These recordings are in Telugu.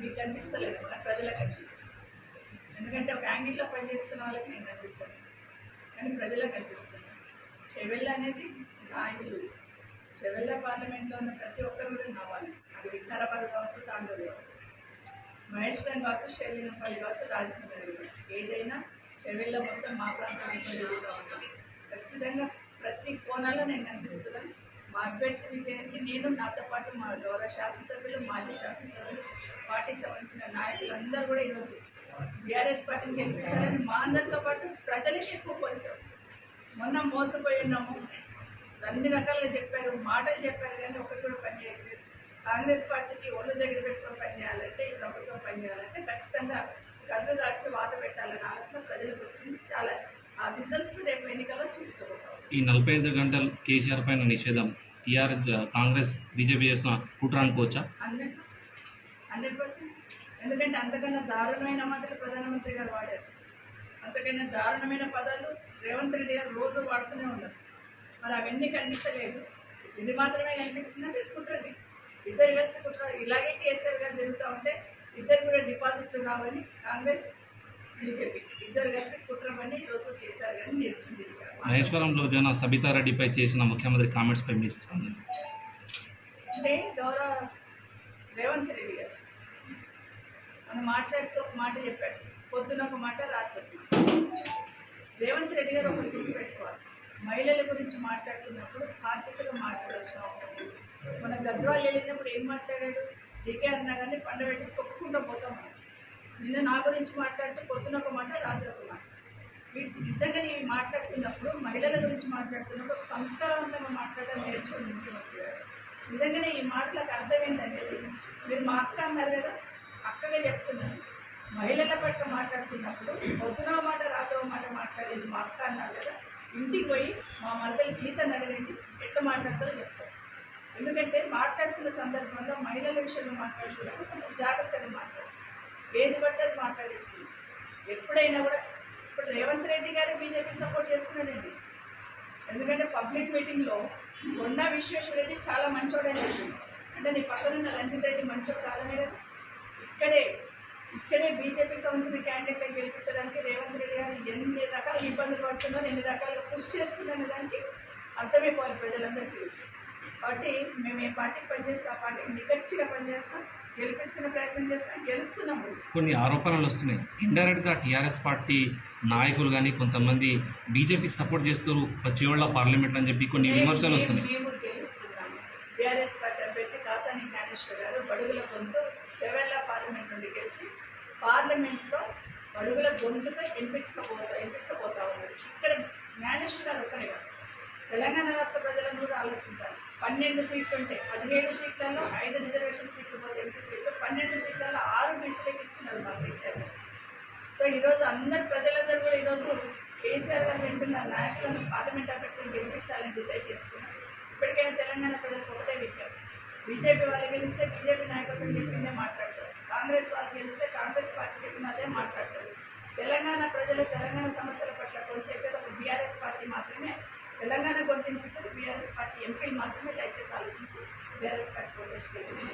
మీకు కనిపిస్తలేదు ప్రజలకు కనిపిస్తుంది. ఎందుకంటే ఒక యాంగిల్లో పనిచేస్తున్న వాళ్ళకి నేను కనిపించాను. కానీ ప్రజలకు కనిపిస్తుంది. చెవెళ్ళ అనేది నా ఇల్లు చెవెళ్ళ పార్లమెంట్లో ఉన్న ప్రతి ఒక్కరు కూడా నా వాళ్ళు అది వికారాబాద్ కావచ్చు తాండూరు కావచ్చు. మహేష్ మహేశ్వరం కావచ్చు షెల్లింగంపల్లి కావచ్చు రాజమండ్రి కావచ్చు. ఏదైనా చెవెళ్ళ మొత్తం మా ప్రాంతంలో ఖచ్చితంగా ప్రతి కోణాల్లో నేను కనిపిస్తున్నాను. మా అభ్యర్థి విజయానికి నేను నాతో పాటు మా గౌరవ శాసనసభ్యులు మాజీ శాసనసభ్యులు పార్టీకి సంబంధించిన నాయకులు అందరూ కూడా ఈరోజు బీఆర్ఎస్ పార్టీని గెలిపించాలని మా అందరితో పాటు ప్రజలకి ఎక్కువ కోరికారు మొన్న మోసపోయి ఉన్నాము. అన్ని రకాలుగా చెప్పారు మాటలు చెప్పారు కానీ ఒకటి కూడా పని చేయలేదు కాంగ్రెస్ పార్టీకి ఒళ్ళు దగ్గర పెట్టుకొని పని చేయాలంటే ఈ ప్రభుత్వం పని చేయాలంటే ఖచ్చితంగా గదులు దాచి వాత పెట్టాలనే ఆలోచన ప్రజలకు వచ్చింది. చాలా ఆ రిజల్ట్స్ రేపు ఎన్నికల్లో చూపించబోతాం. ఈ నలభై ఐదు గంటలు కేసీఆర్ పైన నిషేధం టీఆర్ఎస్ కాంగ్రెస్ బీజేపీ చేసిన కుట్ర అనుకోవచ్చా హండ్రెడ్ పర్సెంట్ హండ్రెడ్ పర్సెంట్ ఎందుకంటే అంతకన్నా దారుణమైన మాటలు ప్రధానమంత్రి గారు వాడారు. అంతకన్నా దారుణమైన పదాలు రేవంత్ రెడ్డి గారు రోజు వాడుతూనే ఉన్నారు. మరి అవన్నీ కనిపించలేదు ఇది మాత్రమే కనిపించిందంటే కుట్రది. ఇద్దరు కలిసి కుట్ర ఇలాగే కేసీఆర్ గారు జరుగుతూ ఉంటే ఇద్దరు కూడా డిపాజిట్లు రావని కాంగ్రెస్ బీజేపీ ఇద్దరు కలిపి కుట్ర ఈరోజు కేసీఆర్ గారిని నిర్బంధించారు. మహేశ్వరంలో జన సబితారెడ్డిపై చేసిన ముఖ్యమంత్రి కామెంట్స్ పై మీ స్పందన? అంటే గౌరవ రేవంత్ రెడ్డి గారు మనం మాట్లాడుతూ ఒక మాట చెప్పాడు. పొద్దున ఒక మాట రాత్రి ఒక మాట. రేవంత్ రెడ్డి గారు ఒకటి గుర్తుపెట్టుకోవాలి. మహిళల గురించి మాట్లాడుతున్నప్పుడు ఆర్థికంగా మాట్లాడాల్సిన అవసరం. మన గద్వాలు వెళ్ళినప్పుడు ఏం మాట్లాడాడు? డీకే అన్నా కానీ పండబెట్టి తొక్కుకుంటూ పోతాం నిన్న నా గురించి మాట్లాడితే పొద్దున ఒక మాట రాత్రి ఒక మాట. నిజంగా నేను మాట్లాడుతున్నప్పుడు మహిళల గురించి మాట్లాడుతున్నప్పుడు ఒక సంస్కారవంతంగా మాట్లాడడం నేర్చుకుని ముఖ్యమంత్రి నిజంగానే ఈ మాటలకు అర్థం ఏంటనేది మీరు మా అక్క అన్నారు కదా అక్కగా చెప్తున్నాను. మహిళల పట్ల మాట్లాడుతున్నప్పుడు పొద్దున మాట రాత్రో మాట మాట్లాడేది మా అక్క అన్నారు కదా ఇంటికి పోయి మా మరదలు గీతను అడగండి ఎట్లా మాట్లాడతారో చెప్తారు. ఎందుకంటే మాట్లాడుతున్న సందర్భంలో మహిళల విషయంలో మాట్లాడుతున్నప్పుడు కొంచెం జాగ్రత్తగా మాట్లాడాలి. ఏది పడితే మాట్లాడేస్తుంది మాట్లాడిస్తుంది. ఎప్పుడైనా కూడా ఇప్పుడు రేవంత్ రెడ్డి గారు బీజేపీ సపోర్ట్ చేస్తున్నాడండి. ఎందుకంటే పబ్లిక్ మీటింగ్లో కొండా విశ్వేశ్వరరెడ్డి చాలా మంచోడని అంటే నీ పక్కన ఉన్న రంజిత్ రెడ్డి మంచోడు కాదనే కదా. ఇక్కడే ఇక్కడే బీజేపీకి సంబంధించిన క్యాండిడేట్లను గెలిపించడానికి రేవంత్ రెడ్డి గారు ఎన్ని రకాల ఇబ్బందులు పడుతున్నారు ఎన్ని రకాలుగా కృషి చేస్తుందనే దానికి అర్థమైపోవాలి ప్రజలందరికీ. కాబట్టి మేము ఏ పార్టీకి పనిచేస్తే ఆ పార్టీకి నిగచ్చిగా పనిచేస్తాం గెలిపించుకునే ప్రయత్నం చేస్తాం గెలుస్తున్నాము. కొన్ని ఆరోపణలు వస్తున్నాయి. ఇండైరెక్ట్గా టీఆర్ఎస్ పార్టీ నాయకులు కానీ కొంతమంది బీజేపీకి సపోర్ట్ చేస్తారు. చివళ్ళ పార్లమెంట్ అని చెప్పి కొన్ని విమర్శలు వస్తున్నాయి. మేము గెలుస్తున్నాము. బీఆర్ఎస్ పార్టీ అభ్యర్థి కాసాని జ్ఞానేశ్వర్ గారు బడుగుల గొంతు చెవెళ్ళ పార్లమెంట్ నుండి గెలిచి పార్లమెంట్లో బడుగుల గొంతుగా వినిపించకపోతా వినిపించబోతా ఉన్నారు. ఇక్కడ జ్ఞానేశ్వర్ గారు ఒకరే కాదు. తెలంగాణ రాష్ట్ర ప్రజలను కూడా ఆలోచించాలి. పన్నెండు సీట్లు ఉంటే పదిహేడు సీట్లలో ఐదు రిజర్వేషన్ సీట్లు పోతే ఎంపీ సీట్లు పన్నెండు సీట్లలో ఆరు బీసీలకు ఇచ్చినారు మా కేసీఆర్ సో ఈరోజు అందరు ప్రజలందరూ కూడా ఈరోజు కేసీఆర్ గారు వింటున్న నాయకులను పార్లమెంట్ అభ్యర్థులను గెలిపించాలని డిసైడ్ చేసుకున్నారు ఇప్పటికైనా తెలంగాణ ప్రజలకు ఒకటే విషయం బీజేపీ వాళ్ళు గెలిస్తే బీజేపీ నాయకత్వం చెప్పిందే మాట్లాడతారు. కాంగ్రెస్ వాళ్ళు గెలిస్తే కాంగ్రెస్ పార్టీ చెప్పినదే మాట్లాడతారు. తెలంగాణ ప్రజలు తెలంగాణ సమస్యల పట్ల కొంచెం ఒక బీఆర్ఎస్ తెలంగాణ గొంతింపించిన బీఆర్ఎస్ పార్టీ ఎంపీలు మాత్రమే దయచేసి ఆలోచించి బీఆర్ఎస్ పార్టీ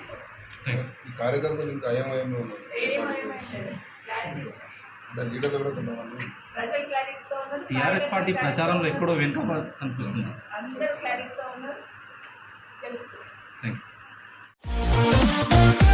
ఈ కార్యకర్తలు ఇంకా అయమయంలో టిఆర్ఎస్ పార్టీ ప్రచారంలో ఎప్పుడో వెనుక కనిపిస్తుంది. క్లారిటీతో ఉన్నారు. తెలుస్తుంది థ్యాంక్ యూ